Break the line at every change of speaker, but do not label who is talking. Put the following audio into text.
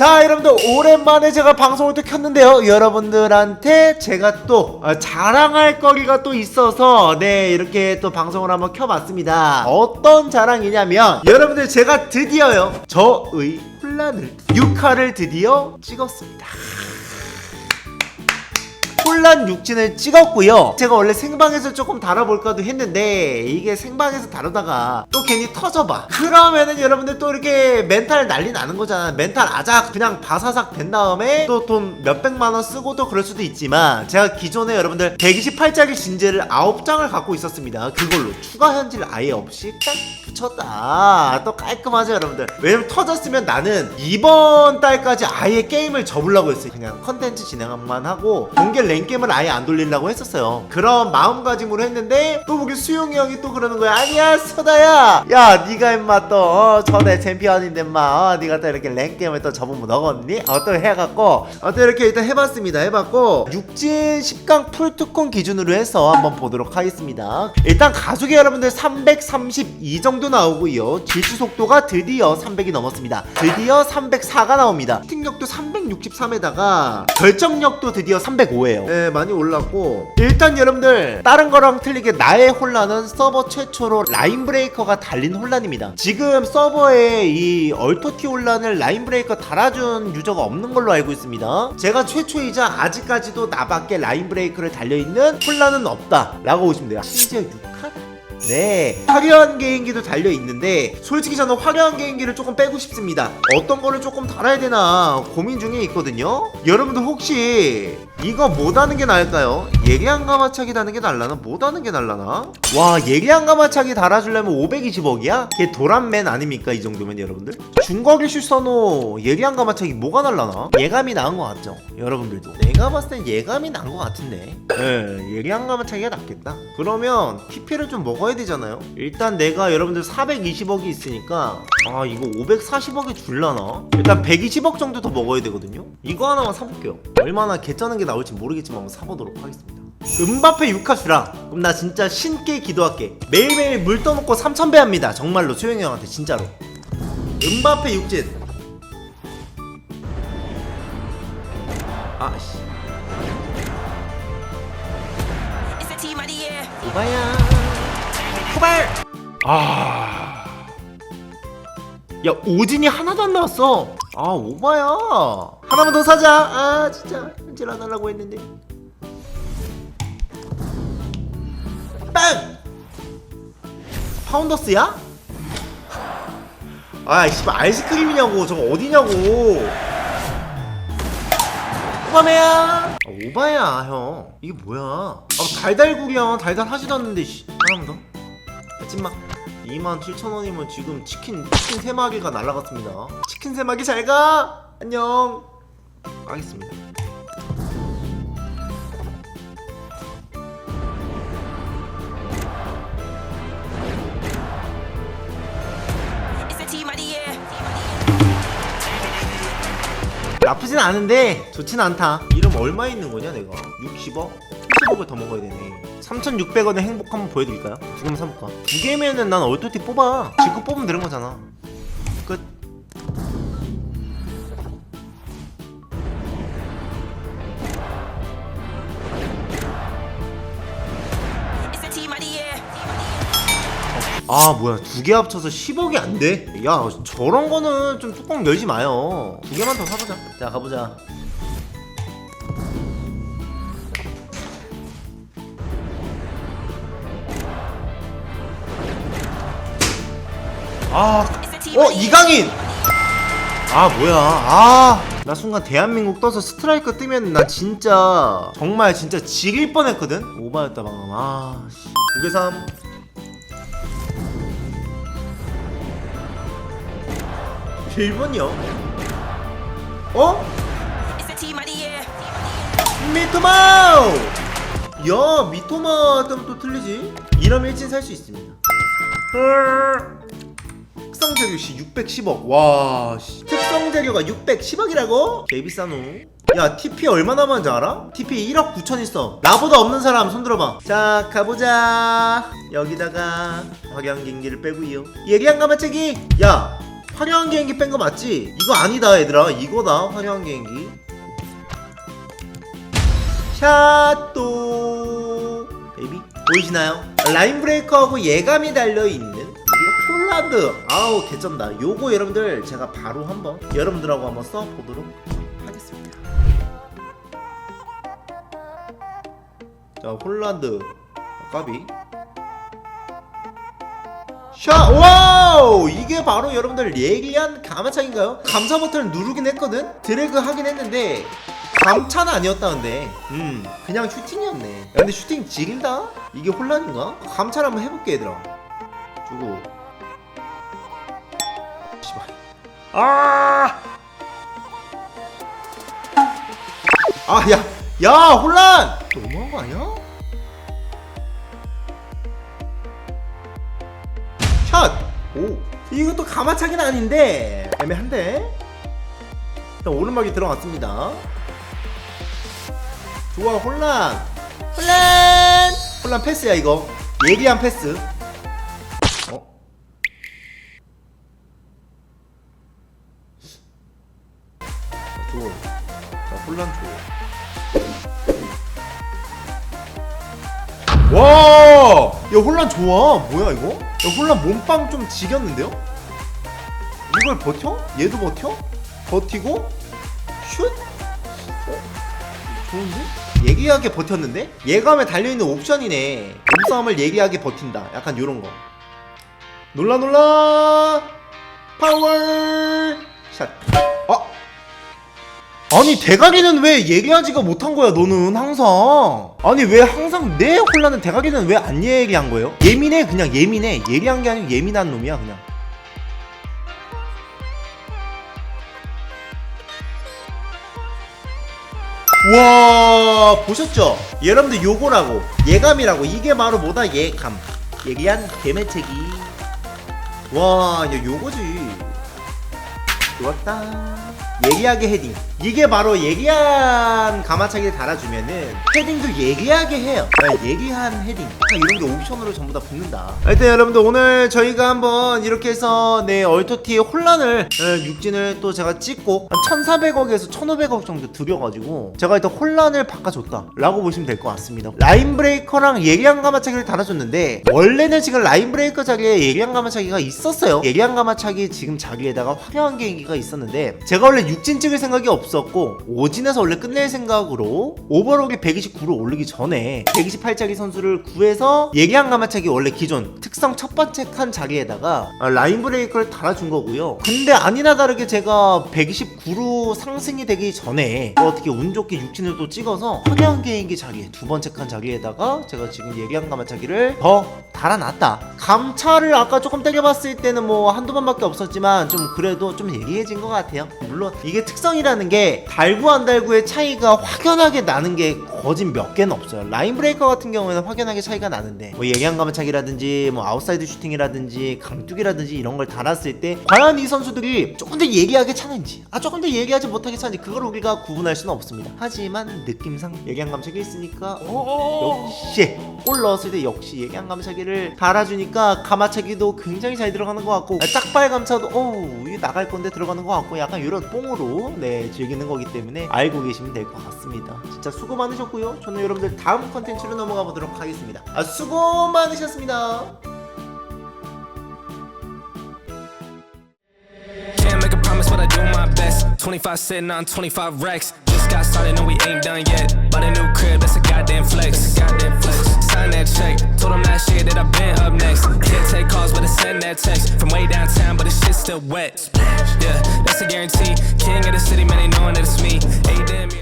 자 여러분들 오랜만에 제가 방송을 또 켰는데요. 여러분들한테 제가 또 아, 자랑할 거리가 또 있어서 네 이렇게 또 방송을 한번 켜봤습니다. 어떤 자랑이냐면 여러분들 제가 드디어요. 저의 혼란을 6화를 드디어 찍었습니다 혼란 육진을 찍었고요. 제가 원래 생방에서 조금 다뤄볼까도 했는데 이게 생방에서 다루다가 또 괜히 터져봐. 그러면은 여러분들 또 이렇게 멘탈 난리 나는 거잖아. 멘탈 아작 그냥 바사삭 된 다음에 또 돈 몇백만 원 쓰고 또 그럴 수도 있지만 제가 기존에 여러분들 128짜리 진제를 9장을 갖고 있었습니다. 그걸로 추가 현질 아예 없이 딱 붙였다. 또 깔끔하죠 여러분들. 왜냐면 터졌으면 나는 이번 달까지 아예 게임을 접으려고 했어요. 그냥 컨텐츠 진행만 하고 공개 랭 게임을 아예 안 돌리려고 했었어요. 그런 마음가짐으로 했는데 또 우리 수용이 형이 또 그러는 거야. 아니야 소다야. 야 네가 임마 또 어, 전에 챔피언인데 마 어, 네가 또 이렇게 랭 게임을 또 접으면 너겠니? 어, 또 해갖고 어, 또 이렇게 일단 해봤습니다. 해봤고 육진 10강 풀투콘 기준으로 해서 한번 보도록 하겠습니다. 일단 가속이 여러분들 332 정도 나오고요. 질주 속도가 드디어 300이 넘었습니다. 드디어 304가 나옵니다. 스틱력도 363에다가 결정력도 드디어 305예요. 네, 많이 올랐고 일단 여러분들 다른 거랑 틀리게 나의 혼란은 서버 최초로 라인 브레이커가 달린 혼란입니다. 지금 서버에 이 얼토티 혼란을 라인 브레이커 달아준 유저가 없는 걸로 알고 있습니다. 제가 최초이자 아직까지도 나밖에 라인 브레이커를 달려있는 혼란은 없다 라고 보시면 돼요. 심지어 6카 네 화려한 개인기도 달려 있는데 솔직히 저는 화려한 개인기를 조금 빼고 싶습니다 어떤 거를 조금 달아야 되나 고민 중에 있거든요 여러분들 혹시 이거 뭐 다는 게 나을까요? 예리한 가마차기 다는 게 날라나? 뭐 다는 게 날라나? 와 예리한 가마차기 달아주려면 520억이야? 걔 도란맨 아닙니까 이 정도면 여러분들? 중거리 슈서노 예리한 가마차기 뭐가 날라나? 예감이 나은 것 같죠? 여러분들도 내가 봤을 땐 예감이 난 것 같은데 예 예리한 가마차기가 낫겠다 그러면 TP를 좀 먹어야 되잖아요 일단 내가 여러분들 420억이 있으니까 아 이거 540억에 줄라나? 일단 120억 정도 더 먹어야 되거든요 이거 하나만 사볼게요 얼마나 개쩌는 게 나올지 모르겠지만 한번 사보도록 하겠습니다. 음바페 유카 주라 그럼 나 진짜 신께 기도할게. 매일매일 물 떠놓고 3,000배 합니다. 정말로 소영이 형한테 진짜로. 음바페 육진. 아씨. 오바야. 후발! 아. 야 오진이 하나도 안 나왔어 아 오바야. 하나만 더 사자. 아 진짜. 현질 안 하려고 했는데. 빵! 파운더스야? 아 씨발 아이스크림이냐고. 저거 어디냐고. 오바메야. 아, 오바야 형. 이게 뭐야? 아 달달구리야. 달달하지도 않는데 씨. 하나만 더. 야, 찐막 27,000원이면 지금 치킨 치킨 3마리가 날라갔습니다. 치킨 3마리 잘가! 안녕!
year.
나쁘진 않은데 좋진 않다. 이름 얼마 있는 거냐 내가? 60억? 70억을 더 먹어야 되네 3,600원의 행복 한번 보여드릴까요? 두 개만 사볼까? 두 개면은 난 얼토티 뽑아 지금 뽑으면 되는 거잖아 끝. 아 뭐야 두 개 합쳐서 10억이 안 돼? 야 저런 거는 좀 뚜껑 열지 마요 두 개만 더 사보자 자 가보자 아 어. 이강인 아 뭐야 아나 순간 대한민국 떠서 스트라이커 뜨면 나 진짜 정말 진짜 지릴 뻔했거든 오바였다 방금 아두개 삼. 일본이요? 어? 미토마우! 야 미토마 때문에 또 틀리지? 이러면 일진 살 수 있습니다 특성 재료 씨 610억 와 씨. 특성 재료가 610억이라고? 개 비싸노 야 TP 얼마 남았는지 알아? TP 1억 9천 있어 나보다 없는 사람 손 들어봐 자 가보자 여기다가 확연 경기를 빼고요 예리한 가마채기 야 화려한 개인기 뺀 거 맞지? 이거 아니다 얘들아 이거다 화려한 개인기 샷도 베이비 보이시나요? 라인 브레이커하고 예감이 달려있는 폴란드. 아우 개쩐다. 요거 여러분들 제가 바로 한번 여러분들하고 한번 써보도록 하겠습니다. 자 홀란드. 까비. 샤 와우! 이게 바로 여러분들 예리한 감차인가요? 감차 버튼을 누르긴 했거든? 드래그 하긴 했는데 감차는 아니었다는데. 음 그냥 슈팅이었네. 야, 근데 슈팅 지린다? 이게 혼란인가? 감차를 한번 해볼게 얘들아. 주고 아! 아, 야, 야, 혼란! 너무한 거 아니야? 샷! 오, 이것도 가마차기는 아닌데 애매한데? 일단 오른발이 들어갔습니다. 좋아, 혼란! 혼란! 혼란 패스야 이거. 예리한 패스. 혼란 좋아. 와! 야, 혼란 좋아. 뭐야, 이거? 야, 혼란 몸빵 좀 지겼는데요? 이걸 버텨? 얘도 버텨? 버티고? 슛? 어? 좋은데? 예리하게 버텼는데? 예감에 달려있는 옵션이네. 몸싸움을 예리하게 버틴다. 약간 요런 거. 놀라, 놀라! 파워! 샷. 아! 아니 대가리는 왜 얘기하지가 못한 거야 너는 항상 아니 왜 항상 내 혼란은 대가리는 왜 안 얘기한 거예요? 예민해 그냥 예민해 예리한 게 아니고 예민한 놈이야 그냥 와 보셨죠? 여러분들 요거라고 예감이라고 이게 바로 뭐다 예감 예리한 개매체기 와 이제 요거지 좋았다. 예리하게 헤딩. 이게 바로 예리한 가마차기를 달아주면은 헤딩도 예리하게 해요. 네, 예리한 헤딩. 아, 이런 게 옵션으로 전부 다 붙는다. 하여튼 여러분들 오늘 저희가 한번 이렇게 해서 네 얼토티의 혼란을 네, 육진을 또 제가 찍고 한 1,400억에서 1,500억 정도 들여가지고 제가 일단 혼란을 바꿔줬다 라고 보시면 될 것 같습니다. 라인 브레이커랑 예리한 가마차기를 달아줬는데 원래는 지금 라인 브레이커 자리에 예리한 가마차기가 있었어요. 예리한 가마차기 지금 자리에다가 화려한 개인기가 있었는데 제가 원래 육진 찍을 생각이 없었고 오진에서 원래 끝낼 생각으로 오버록이 129로 오르기 전에 128짜리 선수를 구해서 예리한 가마차기 원래 기존 특성 첫 번째 칸 자리에다가 아, 라인 브레이커를 달아준 거고요. 근데 아니나 다르게 제가 129로 상승이 되기 전에 또 어떻게 운 좋게 육진을 또 찍어서 화려한 개인기 자리에 두 번째 칸 자리에다가 제가 지금 예리한 가마차기를 더 달아놨다. 감차를 아까 조금 때려봤을 때는 뭐 한두 번밖에 없었지만 좀 그래도 좀 예리해진 것 같아요. 물론 이게 특성이라는 게 달구 안 달구의 차이가 확연하게 나는 게 거진 몇 개는 없어요. 라인 브레이커 같은 경우에는 확연하게 차이가 나는데 뭐 예리한 가마차기라든지 뭐 아웃사이드 슈팅이라든지 강뚝이라든지 이런 걸 달았을 때 과연 이 선수들이 조금 더 예리하게 차는지 아 조금 더 예리하지 못하게 차는지 그걸 우리가 구분할 수는 없습니다. 하지만 느낌상 예리한 감차기 있으니까 어, 역시 골 넣었을 때 역시 예리한 감차기를 달아주니까 가마차기도 굉장히 잘 들어가는 것 같고 짝발 감차도 어우 이게 나갈 건데 들어가는 것 같고 약간 이런 뽕으로 네 즐기는 거기 때문에 알고 계시면 될 것 같습니다. 진짜 수고 많으셨고요. 저는 여러분들 다음 컨텐츠로 넘어가 보도록 하겠습니다. 아 수고 많으셨습니다.
25 sitting on 25 racks. Just got started, no, we ain't done yet. Bought a new crib, that's a goddamn flex. Goddamn flex. Sign that check. Told him last year that I've been up next. Can't take calls, but I send that text. From way downtown, but the shit's still wet. Yeah, that's a guarantee. King of the city, man, they knowing that it's me. Eight damn.